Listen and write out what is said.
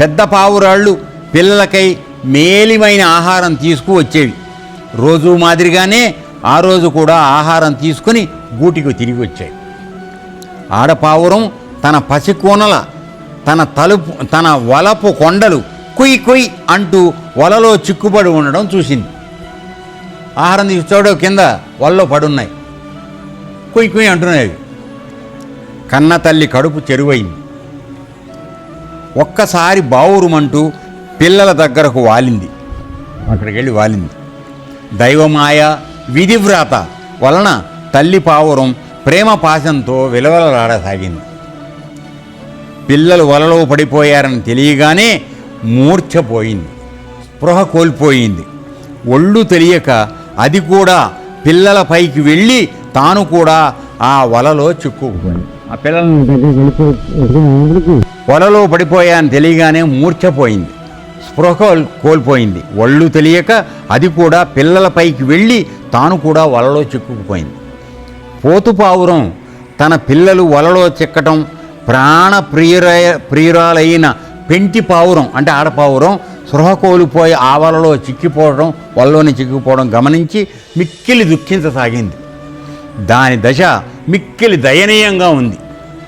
పెద్ద పావురాళ్ళు పిల్లలకై మేలిమైన ఆహారం తీసుకువచ్చేవి రోజు మాదిరిగానే ఆ రోజు కూడా ఆహారం తీసుకుని గూటికి తిరిగి వచ్చాయి. ఆడపావురం తన పసికోనల తన తలుపు తన వలపు కొండలు కుయి కుయి అంటూ వలలో చిక్కుబడి ఉండడం చూసింది. ఆహారం తీసుకోవడం కింద వలలో పడున్నాయి. కుయి కుయి అంటున్నాయి కన్న తల్లి కడుపు చెరువైంది. ఒక్కసారి బావురుమంటూ పిల్లల దగ్గరకు వాలింది. అక్కడికి వెళ్ళి వాలింది. దైవమాయ విధివ్రాత వలన తల్లి పావురం ప్రేమ పాశంతో విలవలలాడసాగింది. పిల్లలు వలలో పడిపోయారని తెలియగానే మూర్ఛపోయింది. స్పృహ కోల్పోయింది. ఒళ్ళు తెలియక అది కూడా పిల్లల పైకి వెళ్ళి తాను కూడా ఆ వలలో చిక్కుకుపోయింది. ఆ పిల్లలను వలలో పడిపోయాను తెలియగానే మూర్ఛపోయింది. స్పృహ కోల్- కోల్పోయింది. ఒళ్ళు తెలియక అది కూడా పిల్లల పైకి వెళ్ళి తాను కూడా వలలో చిక్కుకుపోయింది. పోతుపావురం తన పిల్లలు వలలో చిక్కటం ప్రాణ ప్రియుర ప్రియురాలైన పెంటి పావురం అంటే ఆడపావురం సృహ కోల్పోయి ఆ వలలో చిక్కిపోవడం వలలోని చిక్కిపోవడం గమనించి మిక్కిలి దుఃఖించసాగింది. దాని దశ మిక్కిలి దయనీయంగా ఉంది.